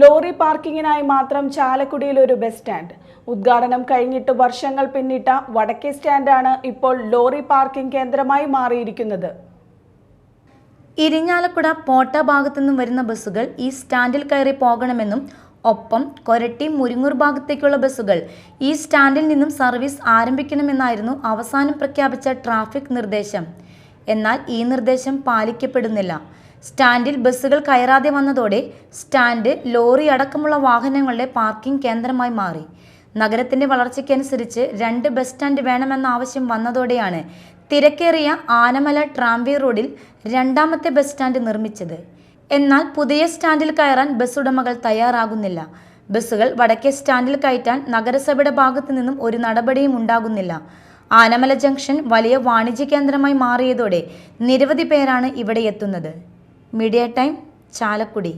Lorry പാർക്കിങ്ങിനായി മാത്രം ചാലക്കുടിയിൽ ഒരു ബസ് സ്റ്റാൻഡ്. ഉദ്ഘാടനം കഴിഞ്ഞിട്ട് വർഷങ്ങൾ പിന്നിട്ട വടക്കേ സ്റ്റാൻഡാണ് ഇപ്പോൾ ലോറി പാർക്കിംഗ് കേന്ദ്രമായി മാറിയിരിക്കുന്നത്. ഇരിഞ്ഞാലക്കുട പോട്ട ഭാഗത്തു നിന്നും വരുന്ന ബസ്സുകൾ ഈ സ്റ്റാൻഡിൽ കയറി പോകണമെന്നും ഒപ്പം കൊരട്ടി മുരിങ്ങൂർ ഭാഗത്തേക്കുള്ള ബസ്സുകൾ ഈ സ്റ്റാൻഡിൽ നിന്നും സർവീസ് ആരംഭിക്കണമെന്നായിരുന്നു അവസാനം പ്രഖ്യാപിച്ച ട്രാഫിക് നിർദ്ദേശം. എന്നാൽ ഈ നിർദ്ദേശം പാലിക്കപ്പെടുന്നില്ല. സ്റ്റാൻഡിൽ ബസ്സുകൾ കയറാതെ വന്നതോടെ സ്റ്റാൻഡ് ലോറി അടക്കമുള്ള വാഹനങ്ങളുടെ പാർക്കിംഗ് കേന്ദ്രമായി മാറി. നഗരത്തിന്റെ വളർച്ചയ്ക്കനുസരിച്ച് രണ്ട് ബസ് സ്റ്റാൻഡ് വേണമെന്ന ആവശ്യം വന്നതോടെയാണ് തിരക്കേറിയ ആനമല ട്രാംവേ റോഡിൽ രണ്ടാമത്തെ ബസ് സ്റ്റാൻഡ് നിർമ്മിച്ചത്. എന്നാൽ പുതിയ സ്റ്റാൻഡിൽ കയറാൻ ബസ് ഉടമകൾ തയ്യാറാകുന്നില്ല. ബസ്സുകൾ വടക്കേ സ്റ്റാൻഡിൽ കയറ്റാൻ നഗരസഭയുടെ ഭാഗത്തു നിന്നും ഒരു നടപടിയും ഉണ്ടാകുന്നില്ല. ആനമല ജംഗ്ഷൻ വലിയ വാണിജ്യ കേന്ദ്രമായി മാറിയതോടെ നിരവധി പേരാണ് ഇവിടെ എത്തുന്നത്. Media time Chalakudy